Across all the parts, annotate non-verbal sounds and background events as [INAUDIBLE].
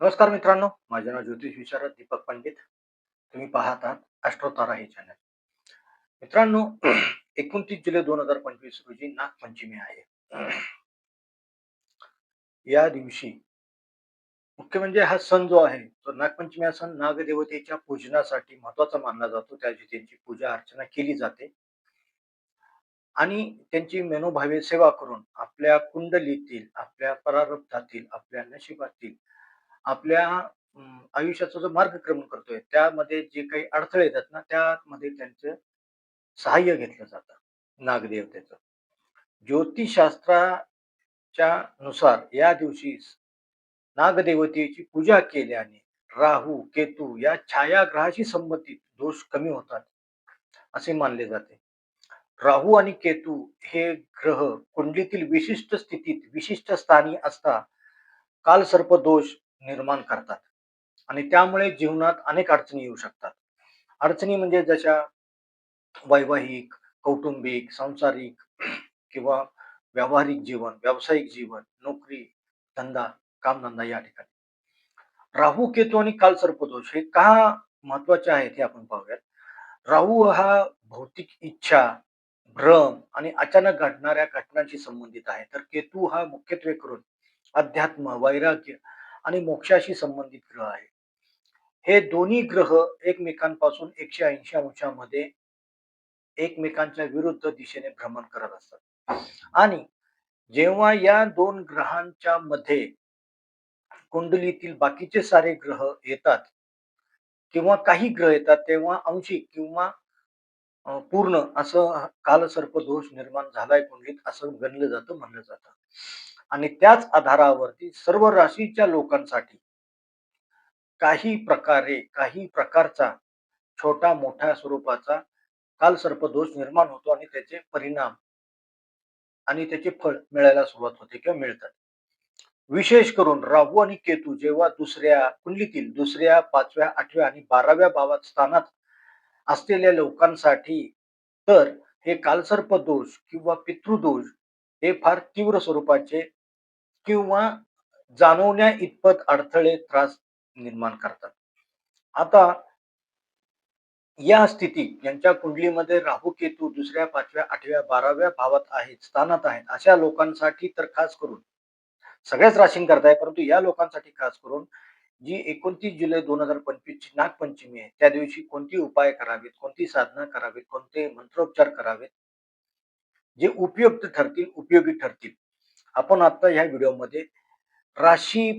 नमस्कार मित्रांनो माझे नाव ज्योतिष विशारद दीपक पंडित. तुम्ही पाहत आहात अष्टोतारा हे चॅनल मित्रांनो [CLEARS THROAT] एकोणतीस जुलै दोन हजार पंचवीस रोजी नागपंचमी आहे. [CLEARS THROAT] या दिवशी मुख्य म्हणजे हा सण जो आहे तो नागपंचमी हा सण नागदेवतेच्या पूजनासाठी महत्त्वाचा मानला जातो. त्या दिवशी त्यांची पूजा अर्चना केली जाते. आणि त्यांची मनोभावे सेवा करून आपल्या कुंडलीतील आपल्या परारब्धातील आपल्या नशिबातील आपल्या आयुष्याचा जो मार्गक्रमण करतोय त्यामध्ये जे काही अडथळे येतात ना त्यामध्ये त्यांचं सहाय्य घेतलं जातं नागदेवतेचं. ज्योतिषशास्त्राच्या नुसार या दिवशी नागदेवतेची पूजा केल्याने राहू केतू या छायाग्रहाशी संबंधित दोष कमी होतात असे मानले जाते. राहू आणि केतू हे ग्रह कुंडलीतील विशिष्ट स्थितीत विशिष्ट स्थानी असता कालसर्प दोष निर्माण करतात. आणि त्यामुळे जीवनात अनेक अडचणी येऊ शकतात. अडचणी म्हणजे जशा वैवाहिक कौटुंबिक सांसारिक किंवा व्यावहारिक जीवन व्यावसायिक जीवन नोकरी धंदा कामधंदा या ठिकाणी. राहू केतू आणि काल सर्पदोष हे का महत्त्वाचे आहेत हे आपण पाहूयात. राहू हा भौतिक इच्छा भ्रम आणि अचानक घडणाऱ्या घटनांशी संबंधित आहे. तर केतू हा मुख्यत्वे करून अध्यात्म वैराग्य आणि मोक्षाशी संबंधित ग्रह आहे हे दोन्ही ग्रह एकमेकांपासून एकशे ऐंशी अंशामध्ये एकमेकांच्या विरुद्ध दिशेने भ्रमण करत असतात. आणि जेव्हा या दोन ग्रहांच्या मध्ये कुंडलीतील बाकीचे सारे ग्रह येतात किंवा काही ग्रह येतात तेव्हा अंशिक किंवा पूर्ण असं कालसर्प दोष निर्माण झालाय कुंडलीत असं गणलं जातं म्हणलं जातं. आणि त्याच आधारावरती सर्व राशीच्या लोकांसाठी काही प्रकारे काही प्रकारचा छोटा मोठ्या स्वरूपाचा कालसर्पदोष निर्माण होतो आणि त्याचे परिणाम आणि त्याचे फळ मिळायला सुरुवात होते किंवा मिळतात. विशेष करून राहू आणि केतू जेव्हा दुसऱ्या कुंडलीतील दुसऱ्या पाचव्या आठव्या आणि बाराव्या भावात स्थानात असलेल्या लोकांसाठी तर हे कालसर्प दोष किंवा पितृदोष हे फार तीव्र स्वरूपाचे किंवा जाणवण्या इतपत अडथळे त्रास निर्माण करतात. आता या स्थिती यांच्या कुंडलीमध्ये राहू केतू दुसऱ्या पाचव्या आठव्या बाराव्या भावात आहेत स्थानात आहेत. अशा लोकांसाठी तर खास करून सगळ्याच राशीं आहे परंतु या लोकांसाठी खास करून जी एकोणतीस जुलै दोन हजार पंचवीस ची नागपंचमी आहे त्या दिवशी कोणती उपाय करावेत कोणती साधना करावीत कोणते मंत्रोपचार करावेत जे उपयुक्त ठरतील उपयोगी ठरतील? आपण आता ह्या व्हिडिओमध्ये राशी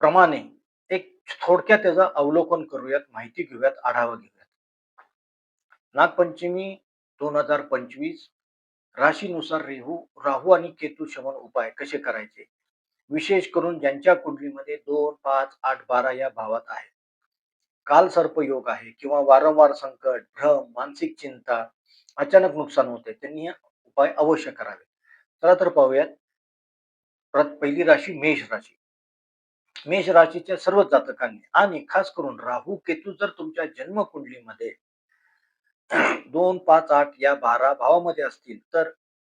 प्रमाणे एक थोडक्यात त्याचा अवलोकन करूयात माहिती घेऊयात आढावा घेऊयात. नागपंचमी दोन हजार पंचवीस राशीनुसार रेहू राहू आणि केतू शमन उपाय कसे करायचे? विशेष करून ज्यांच्या कुंडलीमध्ये दोन पाच आठ बारा या भावात आहे काल सर्पयोग आहे किंवा वारंवार संकट भ्रम मानसिक चिंता अचानक नुकसान होते त्यांनी उपाय अवश्य करावे. चला तर पाहूयात. पहिली राशी मेष राशी. मेष राशीच्या सर्व जातकांनी आणि खास करून राहू केतू जर तुमच्या जन्म कुंडलीमध्ये [CLEARS THROAT] दोन पाच आठ या बारा भावामध्ये असतील तर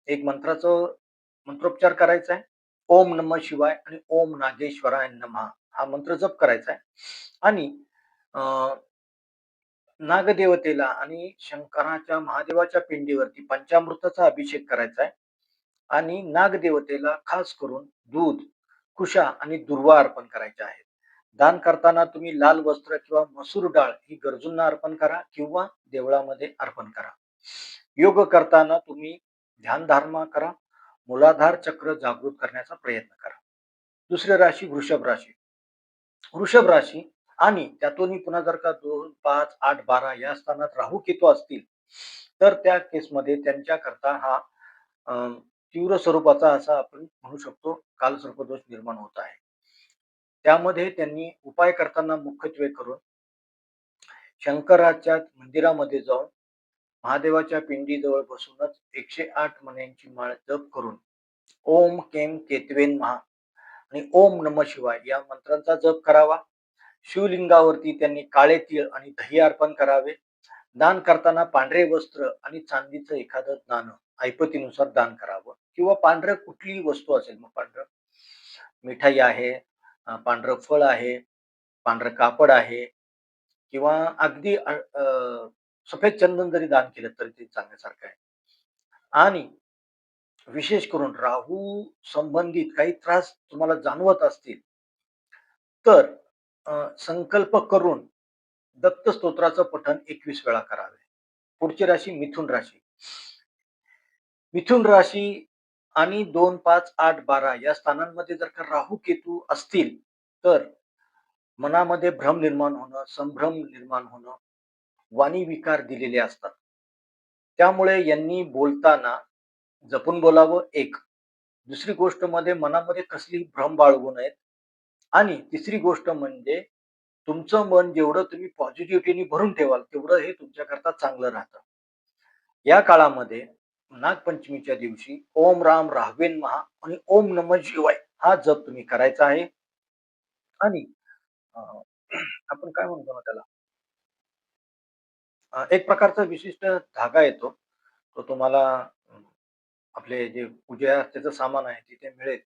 एक मंत्राचं मंत्रोपचार करायचा आहे. ओम नम शिवाय आणि ओम नागेश्वराय नमः हा मंत्र जप करायचा आहे. आणि नागदेवतेला आणि शंकराच्या महादेवाच्या पिंडीवरती पंचामृताचा अभिषेक करायचा आहे. आणि नागदेवतेला खास करून दूध कुशा आणि दुर्वा अर्पण करायचे आहेत. दान करताना तुम्ही लाल वस्त्र किंवा मसूर डाळ ही गरजूंना अर्पण करा किंवा देवळामध्ये अर्पण करा. योग करताना तुम्ही ध्यानधारणा करा मुलाधार चक्र जागृत करण्याचा प्रयत्न करा. दुसरी राशी वृषभ राशी. वृषभ राशी आणि त्यातूनही पुन्हा जर का दोन पाच आठ बारा या स्थानात राहू केतू असतील तर त्या केसमध्ये त्यांच्याकरता हा तीव्र स्वरूपाचा असा आपण म्हणू शकतो कालसर्पदोष निर्माण होत आहे. त्यामध्ये त्यांनी उपाय करताना मुख्यत्वे करून शंकराच्या मंदिरामध्ये जाऊन महादेवाच्या पिंडीजवळ बसूनच एकशे आठ मण्यांची माळ जप करून ओम केम केतवेन महा आणि ओम नम शिवाय या मंत्रांचा जप करावा. शिवलिंगावरती त्यांनी काळे तीळ आणि दही अर्पण करावे. दान करताना पांढरे वस्त्र आणि चांदीचं एखादं दान ऐपतीनुसार दान करावं. किंवा पांढरं कुठलीही वस्तू असेल मग पांढरं मिठाई आहे पांढरं फळ आहे, पांढरं कापड आहे किंवा अगदी सफेद चंदन जरी दान केलं तरी ते चांगल्यासारखं आहे. आणि विशेष करून राहू संबंधित काही त्रास तुम्हाला जाणवत असतील, तर संकल्प करून दत्त स्तोत्राचं पठण 21 वेळा करावे. पुढची राशी मिथुन राशी. मिथुन राशी आणि 2, 5, 8, 12 या स्थानांमध्ये जर का राहू, केतू असतील, तर मनामध्ये भ्रम निर्माण होणं, संभ्रम निर्माण होणं, वाणी विकार दिलेले असतात. त्यामुळे यांनी बोलताना जपून बोलावं एक. दुसरी गोष्टमध्ये मनामध्ये कसली भ्रम बाळगू नयेत आणि तिसरी गोष्ट म्हणजे तुमचं मन जेवढं तुम्ही पॉझिटिव्हिटीने भरून ठेवाल, तेवढं हे तुमच्याकरता चांगलं राहतं. या काळामध्ये नागपंचमीच्या दिवशी ओम राम राहवेन महा आणि ओम नमः शिवाय हा जप तुम्ही करायचा आहे. आणि आपण काय म्हणतो ना त्याला एक प्रकारचा विशिष्ट धागा येतो. तो तुम्हाला आपले जे पूजा त्याचं सामान आहे तिथे मिळेल.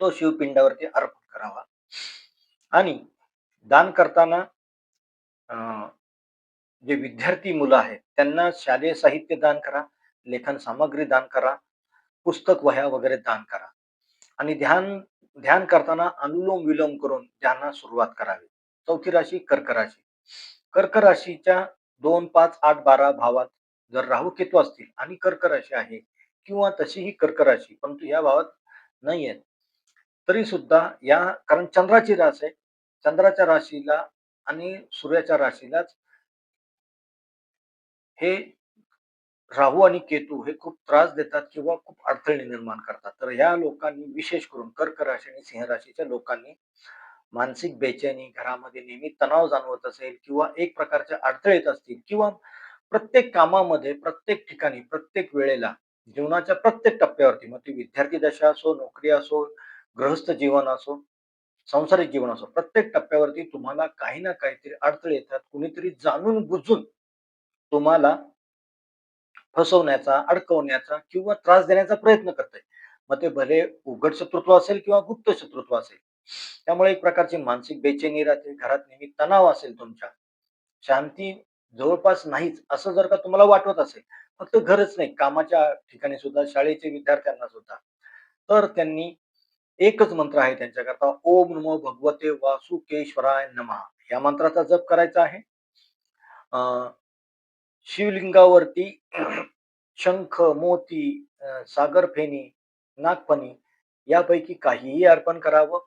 तो शिवपिंडावरती अर्पण करावा. आणि दान करताना जे विद्यार्थी मुलं आहेत, त्यांना शालेय साहित्य दान करा, लेखन सामग्री दान करा, पुस्तक, वह्या वगैरे दान करा. आणि ध्यान ध्यान करताना अनुलोम-विलोम करून ध्यानास सुरुवात करावी. चौथी राशी कर्क राशी. कर्क राशीच्या 2, 5, 8, 12 भावात जर राहू, केतू असतील आणि कर्क राशी आहे किंवा तशीही कर्क राशी, परंतु या भावात नाही आहेत तरी सुद्धा या कारण चंद्राची रास आहे. चंद्राच्या राशीला आणि सूर्याच्या राशीलाच हे राहू आणि केतू हे खूप त्रास देतात किंवा खूप अडथळे निर्माण करतात. तर ह्या लोकांनी विशेष करून कर्क राशी आणि सिंह राशीच्या लोकांनी मानसिक बेचैनी, घरामध्ये नेहमी तणाव जाणवत असेल किंवा एक प्रकारचे अडथळे येत असतील किंवा प्रत्येक कामामध्ये, प्रत्येक ठिकाणी, प्रत्येक वेळेला जीवनाच्या प्रत्येक टप्प्यावरती मग ती विद्यार्थी दशा असो, नोकरी असो, गृहस्थ जीवन असो, सांसारिक जीवन असो, प्रत्येक टप्प्यावरती तुम्हाला काही ना काहीतरी अडथळे येतात. कुणीतरी जाणून-बुजून तुम्हाला फसवण्याचा, अडकवण्याचा किंवा त्रास देण्याचा प्रयत्न करतंय. मग ते भले उघड शत्रुत्व असेल किंवा गुप्त शत्रुत्व असेल. त्यामुळे एक प्रकारची मानसिक बेचैनी राहते. घरात नेहमी तणाव असेल तुमच्या. शांती जवळपास नाहीच, असं जर का तुम्हाला वाटवत असेल, फक्त घरच नाही, कामाच्या ठिकाणी सुद्धा, शाळेचे विद्यार्थ्यांना सुद्धा, तर त्यांनी एकच मंत्र आहे त्यांच्याकरता, ओम नमो भगवते वासुकेश्वराय नमः या मंत्राचा जप करायचा आहे. शिवलिंगावरती शंख, मोती, सागरफेणी सागर नागफणी यापैकी काहीही अर्पण करावं.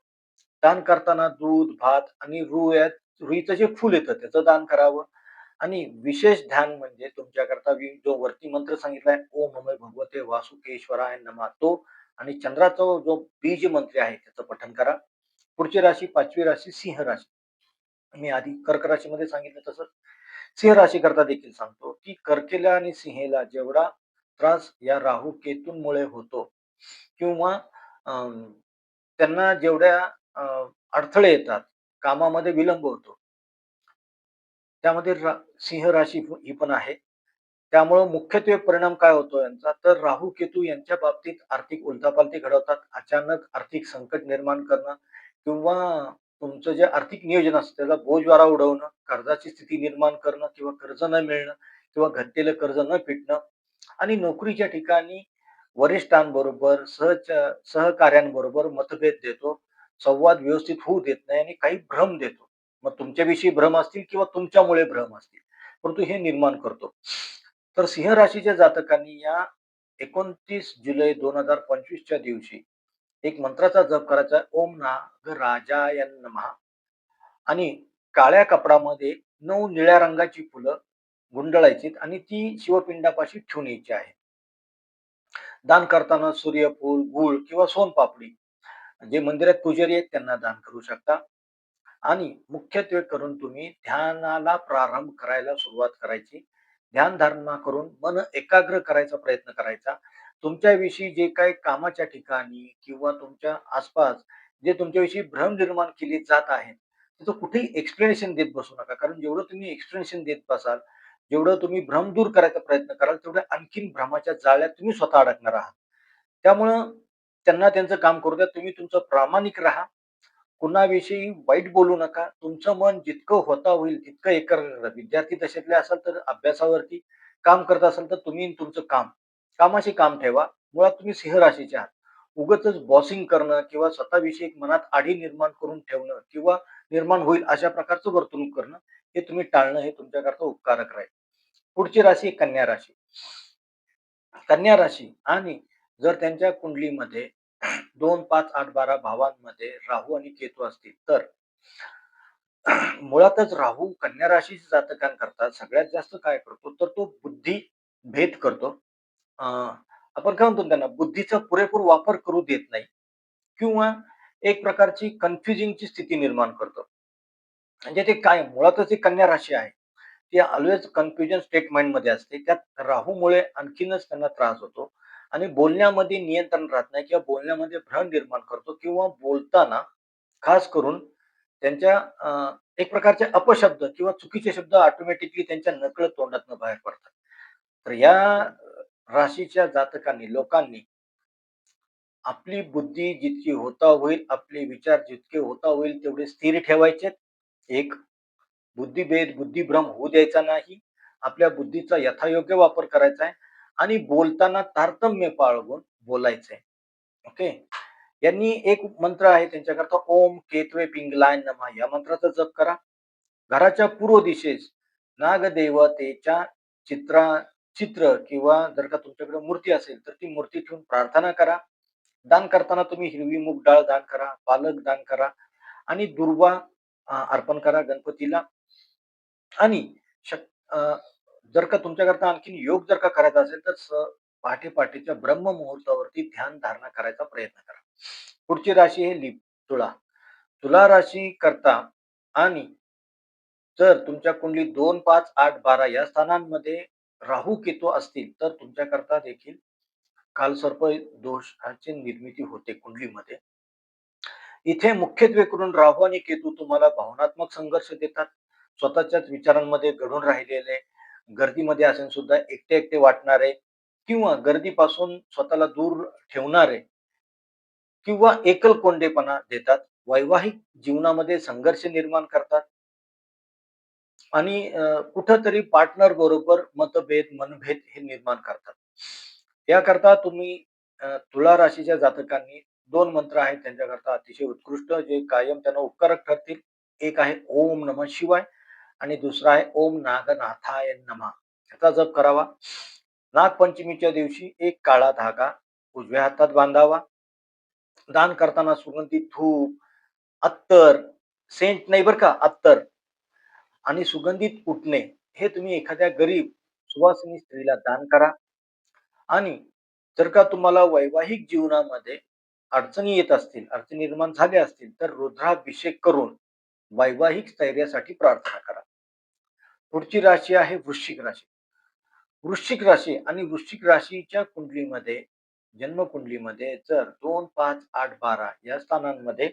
दान करताना दूध, भात आणि रुयात रुईचं जे फूल येतं त्याचं दान करावं. आणि विशेष ध्यान म्हणजे तुमच्याकरता जो वरती मंत्र सांगितलाय, ओम नमो भगवते वासुकेश्वराय नमः तो आणि चंद्राचा जो बीज मंत्र आहे त्याचं पठन करा. पुढची राशी पाचवी राशी सिंह राशी. मी आधी कर्क राशीमध्ये सांगितलं तसंच सिंह राशीकरता देखील सांगतो, की कर्केला आणि सिंहेला जेवढा त्रास या राहू, केतूंमुळे होतो किंवा त्यांना जेवढ्या अडथळे येतात, कामामध्ये विलंब होतो. त्यामध्ये रा सिंह राशी ही पण आहे. त्यामुळं मुख्यत्वे परिणाम काय होतो यांचा, तर राहू, केतू यांच्या बाबतीत आर्थिक उलथापालथी घडवतात. अचानक आर्थिक संकट निर्माण करणं किंवा तुमचं जे आर्थिक नियोजन असतं त्याला बोजवारा उडवणं, कर्जाची स्थिती निर्माण करणं किंवा कर्ज न मिळणं किंवा घटलेलं कर्ज न फिटणं आणि नोकरीच्या ठिकाणी वरिष्ठांबरोबर, सहच सहकाऱ्यांबरोबर मतभेद देतो. संवाद व्यवस्थित होऊ देत नाही आणि काही भ्रम देतो. मग तुमच्याविषयी भ्रम असतील किंवा तुमच्यामुळे भ्रम असतील. परंतु हे निर्माण करतो. तर सिंह राशीच्या जातकांनी या 29 जुलै दोन हजार पंचवीसच्या दिवशी एक मंत्राचा जप करायचा आहे. ओम राजा नमः आणि काळ्या कपडामध्ये नऊ निळ्या रंगाची फुलं गुंडळायची आणि ती शिवपिंडापाशी ठेवून यायची आहे. दान करताना सूर्यफूल, गूळ किंवा सोनपापडी जे मंदिरात पुजारी आहेत त्यांना दान करू शकता. आणि मुख्यत्वे करून तुम्ही ध्यानाला प्रारंभ करायला सुरुवात करायची. ध्यानधारणा करून मन एकाग्र करायचा प्रयत्न करायचा. तुमच्याविषयी जे काही कामाच्या ठिकाणी किंवा तुमच्या आसपास जे तुमच्याविषयी भ्रम निर्माण केली जात आहेत, त्याचं कुठेही एक्सप्लेनेशन देत बसू नका. कारण जेवढं तुम्ही एक्सप्लेनेशन देत बसाल, जेवढं तुम्ही भ्रम दूर करायचा प्रयत्न कराल, तेवढ्या आणखीन भ्रमाच्या जाळ्यात तुम्ही स्वतः अडकणार आहात. त्यामुळं त्यांना त्यांचं काम करू द्या. तुम्ही तुमचं प्रामाणिक राहा. कुणाविषयी वाईट बोलू नका. तुमचं मन जितकं होता होईल तितकं एकाग्र विद्यार्थी दशेतले असाल तर अभ्यासावरती, काम करत असाल तर तुम्ही तुमचं काम, कामाशी काम ठेवा. मुळात तुम्ही सिंह राशीचे आहात. उगाचच बॉसिंग करणं किंवा स्वतःविषयी मनात आढी निर्माण करून ठेवणं किंवा निर्माण होईल अशा प्रकारचं वर्तणूक करणं हे तुम्ही टाळणं हे तुमच्याकरता उपकारक राहील. पुढची राशी कन्या राशी. कन्या राशी आणि जर त्यांच्या कुंडलीमध्ये 2, 5, 8, 12 भावांमध्ये राहू आणि केतू असतील तर मुळातच राहू कन्या राशीच्या जातकांकरता सगळ्यात जास्त काय करतो तर तो बुद्धी भेद करतो. अ, आपण काय म्हणतो त्यांना बुद्धीचा पुरेपूर वापर करू देत नाही किंवा एक प्रकारची कन्फ्युजिंगची स्थिती निर्माण करतो. म्हणजे ते काय मुळातच एक कन्या राशी आहे. ती ऑलवेज कन्फ्युजन स्टेट माइंडमध्ये असते. त्यात राहूमुळे आणखीनच त्यांना त्रास होतो आणि बोलण्यामध्ये नियंत्रण राहत नाही किंवा बोलण्यामध्ये भ्रम निर्माण करतो किंवा बोलताना खास करून त्यांच्या अ, एक प्रकारचे अपशब्द किंवा चुकीचे शब्द ऑटोमॅटिकली त्यांच्या नकळत तोंडातनं बाहेर पडतात. तर या राशीच्या जातकांनी, लोकांनी आपली बुद्धी जितकी होता होईल, आपले विचार जितके होता होईल तेवढे स्थिर ठेवायचेत. एक बुद्धिभेद, बुद्धिभ्रम होऊ द्यायचा नाही. आपल्या बुद्धीचा यथायोग्य वापर करायचा आहे आणि बोलताना तारतम्य पाळवून बोलायचंय. ओके. यांनी एक मंत्र आहे त्यांच्याकरता ओम केतवे पिंगलाय नमः या मंत्राचा जप करा. घराच्या पूर्व दिशेस नागदेवतेच्या चित्रा चित्र किंवा जर का तुमच्याकडे मूर्ती असेल तर ती मूर्ती ठेवून प्रार्थना करा. दान करताना तुम्ही हिरवी मूग डाळ दान करा, पालक दान करा आणि दुर्वा अर्पण करा गणपतीला. आणि शक जर का तुमच्याकरता आणखीन योग जर का करायचा असेल तर पहाटे-पहाटेच्या ब्रह्म मुहूर्तावरती ध्यान धारणा करायचा प्रयत्न करा. पुढची राशी आहे लिप तुळा. तुला राशी करता आणि जर तुमच्या कुंडली दोन पाच आठ बारा या स्थानांमध्ये राहू, केतू असतील तर तुमच्याकरता देखील कालसर्प दोषाची निर्मिती होते कुंडलीमध्ये. इथे मुख्यत्वे करून राहू आणि केतू तुम्हाला भावनात्मक संघर्ष देतात. स्वतःच्याच विचारांमध्ये घडून राहिलेले, गर्दीमध्ये असून सुद्धा एकटे-एकटे वाटणारे किंवा गर्दीपासून स्वतःला दूर ठेवणारे किंवा एकल कोंडेपणा देतात. वैवाहिक जीवनामध्ये संघर्ष निर्माण करतात. आणि कुठंतरी पार्टनर बरोबर मतभेद, मनभेद हे निर्माण करतात. याकरता तुम्ही तुला राशीच्या जातकांनी दोन मंत्र आहेत त्यांच्याकरता अतिशय उत्कृष्ट जे कायम त्यांना उपकारक ठरतील. एक आहे ओम नमः शिवाय आणि दुसरा आहे ओम नागनाथाय नमः याचा जप करावा. नागपंचमीच्या दिवशी एक काळा धागा उजव्या हातात बांधावा. दान करताना सुगंधी धूप, अत्तर, सेंट नाही बर का, अत्तर आणि सुगंधित उठणे हे तुम्ही एखाद्या गरीब सुवासिनी स्त्रीला दान करा. आणि जर का तुम्हाला वैवाहिक जीवनामध्ये अडचणी येत असतील, अडचणी निर्माण झाल्या असतील, तर रुद्राभिषेक करून वैवाहिक स्थैर्यासाठी प्रार्थना करा. पुढची राशी आहे वृश्चिक राशी. वृश्चिक राशी आणि वृश्चिक राशीच्या कुंडलीमध्ये, जन्म कुंडलीमध्ये जर 2, 5, 8, 12 या स्थानांमध्ये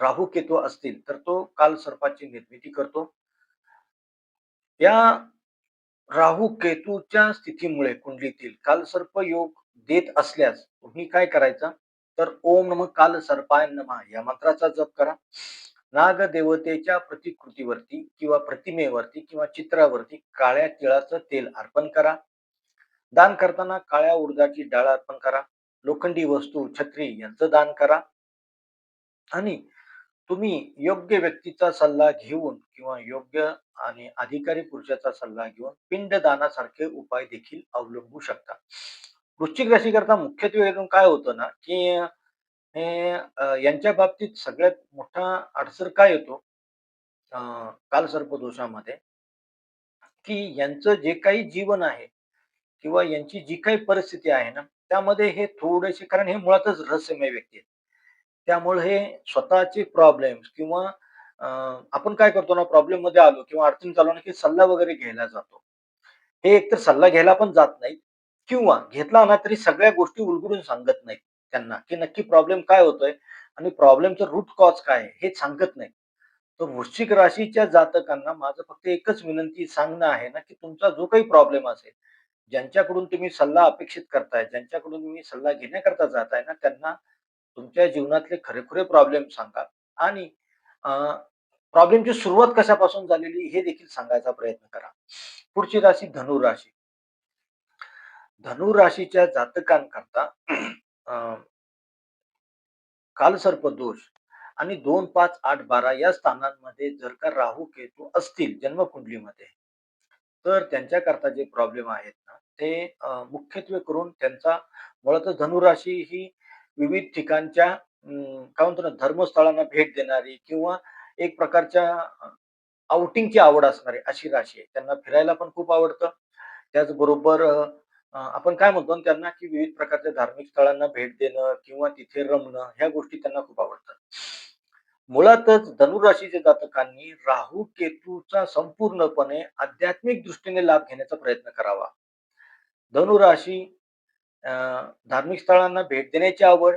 राहू, केतू असतील, तर तो काल सर्पाची निर्मिती करतो. या राहू, केतूच्या स्थितीमुळे कुंडलीतील कालसर्प योग देत असल्यास तुम्ही काय करायचं, तर ओम काल सर्पाय नमा या मंत्राचा जप करा. नाग देवतेच्या प्रतिकृतीवरती किंवा प्रतिमेवरती किंवा चित्रावरती काळ्या तिळाचं तेल अर्पण करा. दान करताना काळ्या उर्जाची डाळ अर्पण करा. लोखंडी वस्तू, छत्री यांचं दान करा. आणि तुम्ही योग्य व्यक्तीचा सल्ला घेऊन किंवा योग्य आणि अधिकारी पुरुषाचा सल्ला घेऊन पिंडदानासारखे उपाय देखील अवलंबू शकता. वृश्चिक राशीकरता मुख्यत्वे काय होतं ना, की यांच्या बाबतीत सगळ्यात मोठा अडसर काय येतो अ, कालसर्प दोषामध्ये की यांचं जे काही जीवन आहे किंवा यांची जी काही परिस्थिती आहे ना, त्यामध्ये हे थोडेसे कारण हे मुळातच रहस्यमय व्यक्ती आहेत. त्यामुळे हे स्वतःचे प्रॉब्लेम्स किंवा आपण काय करतो ना प्रॉब्लेममध्ये आलो किंवा अडचण चालवणं की सल्ला वगैरे घ्यायला जातो. हे एकतर सल्ला घ्यायला पण जात नाही किंवा घेतला ना तरी सगळ्या गोष्टी उलगडून सांगत नाही त्यांना, की नक्की प्रॉब्लेम काय होतोय आणि प्रॉब्लेमचं रूट कॉज काय हे सांगत नाही तर वृश्चिक राशीच्या जातकांना माझं फक्त एकच विनंती सांगणं आहे ना, की तुमचा जो काही प्रॉब्लेम असेल, ज्यांच्याकडून तुम्ही सल्ला अपेक्षित करताय, ज्यांच्याकडून तुम्ही सल्ला घेण्याकरता जाताय ना, त्यांना तुमच्या जीवनातले खरेखुरे प्रॉब्लेम सांगा आणि प्रॉब्लेमची सुरुवात कशापासून झालेली हे देखील सांगायचा प्रयत्न करा. पुढची राशी धनु राशी. धनु राशीच्या जातकांकरता कालसर्प दोष आणि दोन पाच आठ बारा या स्थानांमध्ये जर का राहू केतू असतील जन्मकुंडलीमध्ये तर त्यांच्याकरता जे प्रॉब्लेम आहेत ना ते मुख्यत्वे करून त्यांचा मुळातच धनुराशी ही विविध ठिकाणच्या काय म्हणतो ना धर्मस्थळांना भेट देणारी किंवा एक प्रकारच्या आउटिंगची आवड असणारी अशी राशी आहे. त्यांना फिरायला पण खूप आवडतं. त्याचबरोबर आपण काय म्हणतो त्यांना की विविध प्रकारच्या धार्मिक स्थळांना भेट देणं किंवा तिथे रमणं ह्या गोष्टी त्यांना खूप आवडतात. मुळातच धनुराशीच्या जातकांनी राहू केतूचा संपूर्णपणे आध्यात्मिक दृष्टीने लाभ घेण्याचा प्रयत्न करावा. धनुराशी धार्मिक स्थळांना भेट देण्याची आवड,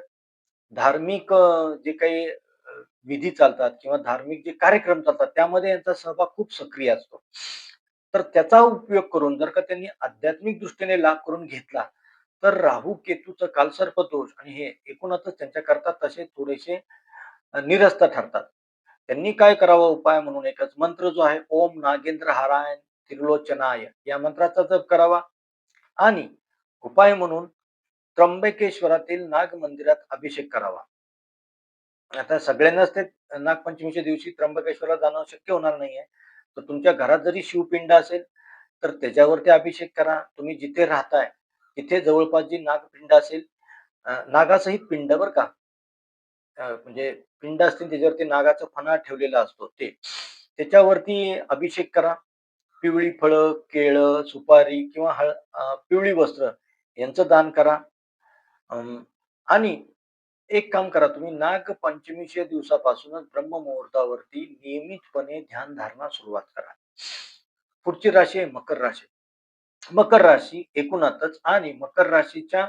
धार्मिक जे काही विधी चालतात किंवा धार्मिक जे कार्यक्रम चालतात त्यामध्ये यांचा सहभाग खूप सक्रिय असतो. तर त्याचा उपयोग करून जर का त्यांनी आध्यात्मिक दृष्टीने लाभ करून घेतला, तर राहू केतूचं कालसर्प दोष आणि हे एकूणच त्यांच्याकरता तसे थोडेसे निरस्त ठरतात. त्यांनी काय करावा उपाय म्हणून एकच मंत्र जो आहे ओम नागेंद्र हारायण त्रिलोचनाय या मंत्राचा जप करावा आणि उपाय म्हणून त्र्यंबकेश्वरातील नाग मंदिरात अभिषेक करावा. आता सगळ्यांनाच ते नागपंचमीच्या दिवशी त्र्यंबकेश्वरला जाणं शक्य होणार नाहीये. तर तुमच्या घरात जरी शिवपिंड असेल, तर त्याच्यावरती अभिषेक करा. तुम्ही जिथे राहताय, तिथे जवळपास जी नागपिंड असेल, नागासहित पिंड बर का. म्हणजे पिंड असतील त्याच्यावरती नागाचा फणा ठेवलेला असतो ते. त्याच्यावरती अभिषेक करा. पिवळी फळं, केळं, सुपारी किंवा हळ पिवळी वस्त्र यांचं दान करा. अं, आणि एक काम करा तुम्ही नागपंचमीच्या दिवसापासूनच ब्रह्ममुहूर्तावरती नियमितपणे ध्यानधारणा सुरुवात करा. पुढची राशी आहे मकर राशी. मकर राशी एकूणातच आणि मकर राशीच्या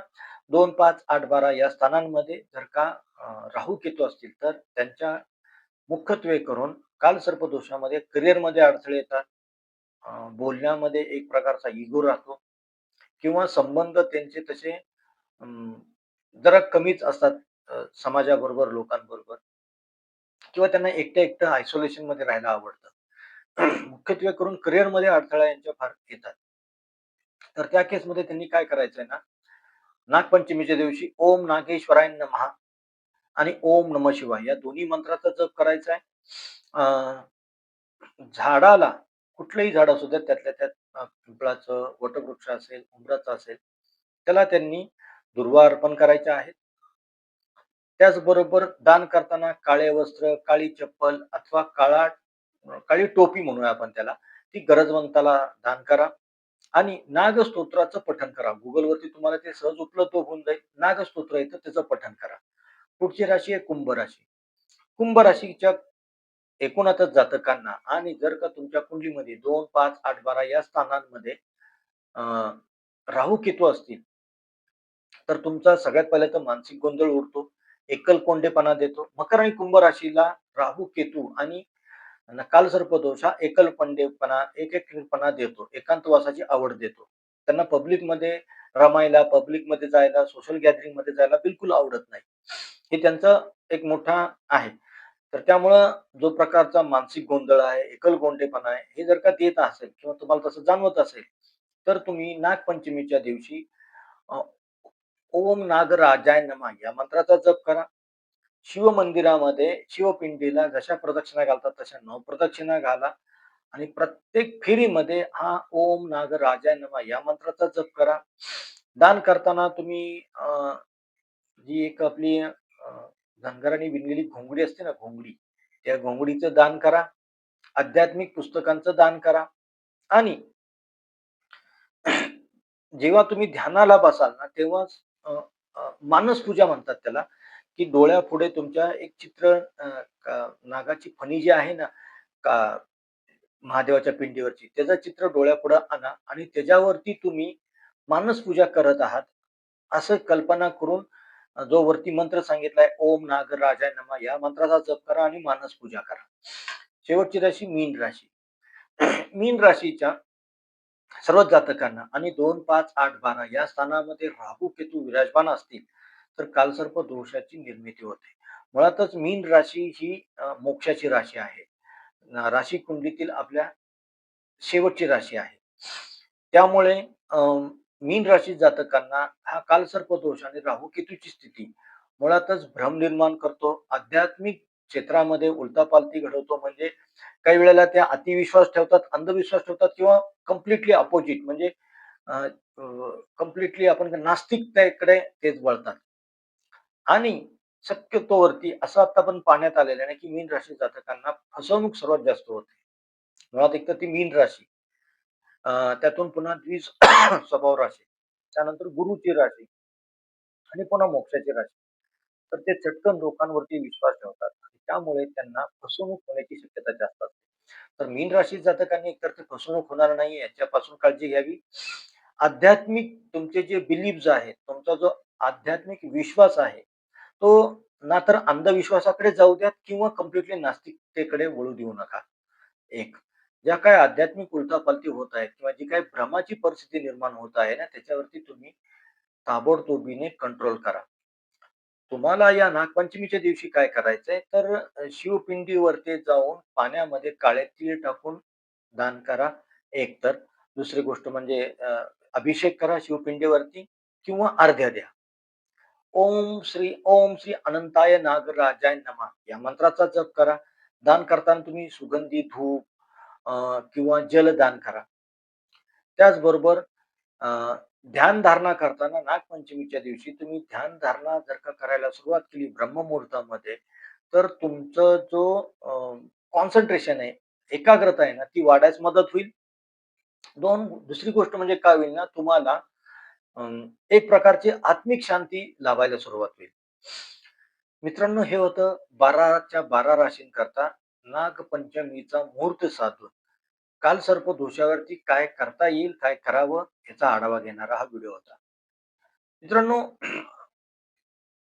2, 5, 8, 12 या स्थानांमध्ये जर का अ, राहू केतू असतील तर त्यांच्या मुख्यत्वे करून कालसर्प दोषामध्ये करिअरमध्ये अडथळे येतात. बोलण्यामध्ये एक प्रकारचा इगो राहतो किंवा संबंध त्यांचे तसे जरा कमीच असतात समाजाबरोबर, लोकांबरोबर किंवा त्यांना एकटं-एकटं आयसोलेशनमध्ये राहायला आवडतं. [CLEARS THROAT] मुख्यत्वे करून करिअरमध्ये अडथळा यांच्या फार येतात. तर त्या केसमध्ये त्यांनी काय करायचंय ना, नागपंचमीच्या दिवशी ओम नागेश्वराय महा आणि ओम नमः शिवाय या दोन्ही मंत्राचा जप करायचा आहे. झाडाला कुठलंही झाड असू द्या त्यातल्या त्यात पिंपळाचं, वटवृक्ष असेल, उमराचं असेल, त्याला त्यांनी दुर्वा अर्पण करायच्या आहेत. त्याचबरोबर दान करताना काळे वस्त्र, काळी चप्पल अथवा काळा काळी टोपी म्हणूया आपण त्याला, ती गरजवंताला दान करा आणि नागस्तोत्राचं पठण करा. गुगलवरती तुम्हाला ते सहज उपलब्ध होऊन जाईल. नागस्तोत्र येतं त्याचं पठण करा. पुढची राशी आहे कुंभ राशी. कुंभ राशीच्या एकूणातच जातकांना आणि जर का तुमच्या कुंडलीमध्ये 2, 5, 8, 12 या स्थानांमध्ये अं राहू केतू असतील, तर तुमचा सगळ्यात पहिला तर मानसिक गोंधळ उडतो. एकलकोंडेपणा देतो. मकर आणि कुंभ राशीला राहू, केतू आणि नकाल सर्पदोष हा एकलकोंडेपणा, एकपणा देतो. एकांतवासाची आवड देतो. त्यांना पब्लिकमध्ये रमायला, पब्लिकमध्ये जायला, सोशल गॅदरिंगमध्ये जायला बिलकुल आवडत नाही. हे त्यांचं एक मोठा आहे. तर त्यामुळं जो प्रकारचा मानसिक गोंधळ आहे, एकलकोंडेपणा आहे, हे जर का देत असेल किंवा तुम्हाला तसं जाणवत असेल, तर तुम्ही नागपंचमीच्या दिवशी ओम नागराजाय नमः या मंत्राचा जप करा. शिवमंदिरामध्ये शिवपिंडीला जशा प्रदक्षिणा घालतात तशा 9 प्रदक्षिणा घाला आणि प्रत्येक फेरीमध्ये हा ओम नागराजाय नमः या मंत्राचा जप करा. दान करताना तुम्ही जी एक आपली धनगराने विणलेली घोंगडी असते ना घोंगडी, त्या घोंगडीचं दान करा. आध्यात्मिक पुस्तकांचं दान करा आणि जेव्हा तुम्ही ध्यानाला बसाल ना, तेव्हा मानस पूजा म्हणतात त्याला, की डोळ्यापुढे तुमच्या एक चित्र नागाची फणी जी आहे ना, का महादेवाच्या पिंडीवरची, त्याचं चित्र डोळ्यापुढे आणा आणि त्याच्यावरती तुम्ही मानस पूजा करत आहात, असं कल्पना करून जो वरती मंत्र सांगितलाय ओम नागराजाय नमा या मंत्राचा जप करा आणि मानस पूजा करा. शेवटची राशी मीन राशी. मीन राशीच्या सर्वच जातकांना आणि दोन पाच आठ बारा या स्थानामध्ये राहू केतू विराजमान असतील तर कालसर्प दोषाची निर्मिती होते. मुळातच मीन राशी ही मोक्षाची राशी आहे. राशी कुंडलीतील आपल्या शेवटची राशी आहे. त्यामुळे अं, मीन राशी जातकांना हा कालसर्प दोष आणि राहू केतूची स्थिती मुळातच भ्रम निर्माण करतो. आध्यात्मिक क्षेत्रामध्ये उलतापालती घडवतो. म्हणजे काही वेळेला त्या अतिविश्वास ठेवतात अंधविश्वास ठेवतात किंवा कम्प्लिटली अपोजिट म्हणजे कम्प्लिटली आपण नास्तिकतेकडे तेच वळतात. आणि शक्यतोवरती असं आता पण पाहण्यात आलेलं आहे ना की मीन राशी जातकांना फसवणूक सर्वात जास्त होते. मुळात एक तर ती मीन राशी त्यातून पुन्हा द्विज [COUGHS] स्वभाव राशी त्यानंतर गुरुची राशी आणि पुन्हा मोक्षाची राशी. तर ते चटकन लोकांवरती विश्वास ठेवतात आणि त्यामुळे त्यांना फसवणूक होण्याची शक्यता जास्त असते. तर मीन राशी जातकांनी एकतर ते फसवणूक होणार नाही याच्यापासून काळजी घ्यावी. आध्यात्मिक तुमचे जे बिलीव्ह आहेत तुमचा जो आध्यात्मिक विश्वास आहे तो ना तर अंधविश्वासाकडे जाऊ द्यात किंवा कम्प्लिटली नास्तिकतेकडे वळू देऊ नका. एक ज्या काय आध्यात्मिक उलटापालटी होत आहेत किंवा जी काय भ्रमाची परिस्थिती निर्माण होत आहे ना त्याच्यावरती तुम्ही ताबडतोबीने कंट्रोल करा. तुम्हाला या नागपंचमीच्या दिवशी काय करायचंय? तर शिवपिंडीवरती जाऊन पाण्यामध्ये काळे तीळ टाकून दान करा. एक तर. दुसरी गोष्ट म्हणजे अभिषेक करा शिवपिंडीवरती किंवा अर्ध्या द्या. ओम श्री ओम श्री अनंताय नागराजाय नमा. या मंत्राचा जप करा. दान करताना तुम्ही सुगंधी धूप किंवा जल दान करा. त्याचबरोबर ध्यान धारणा करताना नागपंचमीच्या दिवशी तुम्ही ध्यान धारणा जर का करायला सुरुवात केली ब्रह्ममुहूर्तामध्ये तर तुमचं जो कॉन्सन्ट्रेशन आहे एकाग्रता आहे ना ती वाढायस मदत होईल. दोन दुसरी गोष्ट म्हणजे काय होईल ना तुम्हाला एक प्रकारची आत्मिक शांती लाभायला सुरुवात होईल. मित्रांनो हे होतं बाराच्या बारा राशींकरता नागपंचमीचा मुहूर्त साधून. काल सर्प दोषावरती काय करता येईल काय करावं याचा आढावा घेणारा हा व्हिडिओ होता. मित्रांनो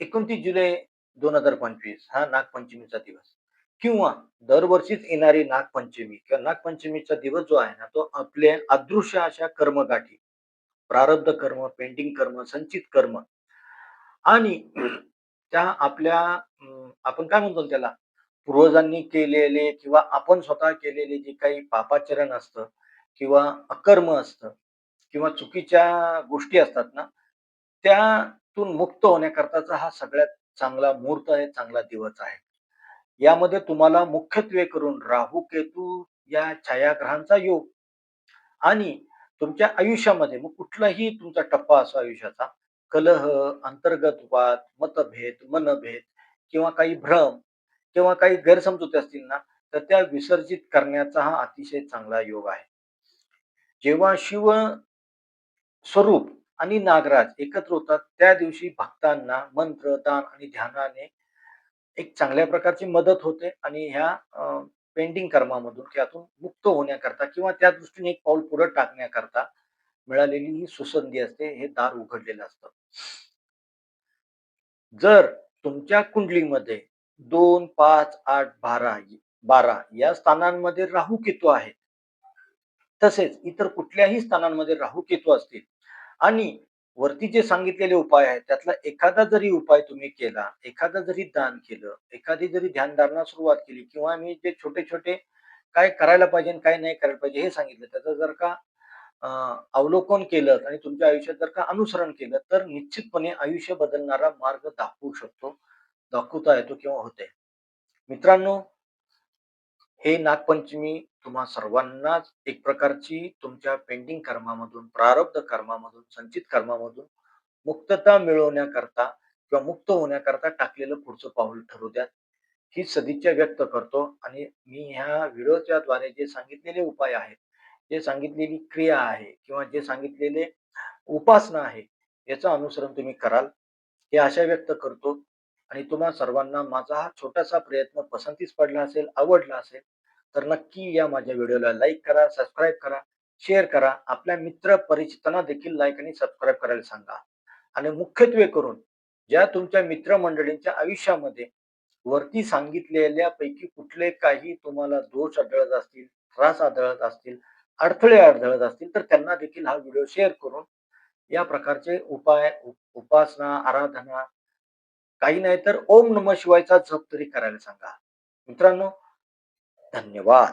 एकोणतीस जुलै दोन हजार पंचवीस हा नागपंचमीचा दिवस. किंवा दरवर्षीच येणारी नागपंचमी किंवा नागपंचमीचा दिवस जो आहे ना तो आपले अदृश्य अशा कर्मगाठी प्रारब्ध कर्म पेंटिंग कर्म संचित कर्म आणि त्या आपल्या आपण काय म्हणतो त्याला? पूर्वजांनी केलेले किंवा आपण स्वतः केलेले जे काही पापाचरण असतं किंवा अकर्म असतं किंवा चुकीच्या गोष्टी असतात ना त्यातून मुक्त होण्याकरताचा हा सगळ्यात चांगला मुहूर्त आहे चांगला दिवस आहे. यामध्ये तुम्हाला मुख्यत्वे करून राहू केतू या छायाग्रहांचा योग आणि तुमच्या आयुष्यामध्ये मग कुठलाही तुमचा टप्पा असो आयुष्याचा कलह अंतर्गत वाद मतभेद मनभेद किंवा काही भ्रम किंवा काही गैरसमजुती असतील ना तर त्या विसर्जित करण्याचा हा अतिशय चांगला योग आहे. जेव्हा शिव स्वरूप आणि नागराज एकत्र होतात त्या दिवशी भक्तांना मंत्र दान आणि ध्यानाने एक चांगल्या प्रकारची मदत होते आणि ह्या पेंडिंग कर्मामधून त्यातून मुक्त होण्याकरता किंवा त्या दृष्टीने एक पाऊल पुढे टाकण्याकरता मिळालेली ही सुसंधी असते हे दार उघडलेलं असतं. जर तुमच्या कुंडलीमध्ये दोन पाच आठ बारा बारा या स्थानांमध्ये राहू केतू आहे तसेच इतर कुठल्याही स्थानांमध्ये राहू केतू असतील. आणि वरती जे सांगितलेले उपाय आहेत त्यातला एखादा जरी उपाय तुम्ही केला एखादा जरी दान केलं एखादी जरी ध्यानधारणा सुरुवात केली किंवा मी जे छोटे छोटे काय करायला पाहिजे काय नाही करायला पाहिजे हे सांगितलं त्याचं जर का अवलोकन केलं आणि तुमच्या आयुष्यात जर का अनुसरण केलं तर निश्चितपणे आयुष्य बदलणारा मार्ग दाखवू शकतो. दाखवता येतो किंवा होते. मित्रांनो हे नागपंचमी तुम्हा सर्वांनाच एक प्रकारची तुमच्या पेंडिंग कर्मामधून प्रारब्ध कर्मामधून संचित कर्मामधून मुक्तता मिळवण्याकरता किंवा मुक्त होण्याकरता टाकलेलं पुढचं पाऊल ठरू द्या. ही सदिच्छा व्यक्त करतो आणि मी ह्या व्हिडिओच्या द्वारे जे सांगितलेले उपाय आहेत जे सांगितलेली क्रिया आहे किंवा जे सांगितलेले उपासना आहे याचं अनुसरण तुम्ही कराल. हे आशा व्यक्त करतो. आणि तुम्हा सर्वांना माझा हा छोटासा प्रयत्न पसंतीस पडला असेल आवडला असेल तर नक्की या माझ्या व्हिडिओला लाईक करा सबस्क्राईब करा शेअर करा. आपल्या मित्र परिचितांना देखील लाईक आणि सबस्क्राईब करायला सांगा. आणि मुख्यत्वे करून ज्या तुमच्या मित्रमंडळींच्या आयुष्यामध्ये वरती सांगितलेल्या पैकी कुठले काही तुम्हाला दोष आढळत असतील त्रास आढळत असतील अडथळे आढळत असतील तर त्यांना देखील हा व्हिडिओ शेअर करून या प्रकारचे उपाय उपासना आराधना काही नाही तर ओम नम शिवायचा जप तरी करायला सांगा. मित्रांनो धन्यवाद.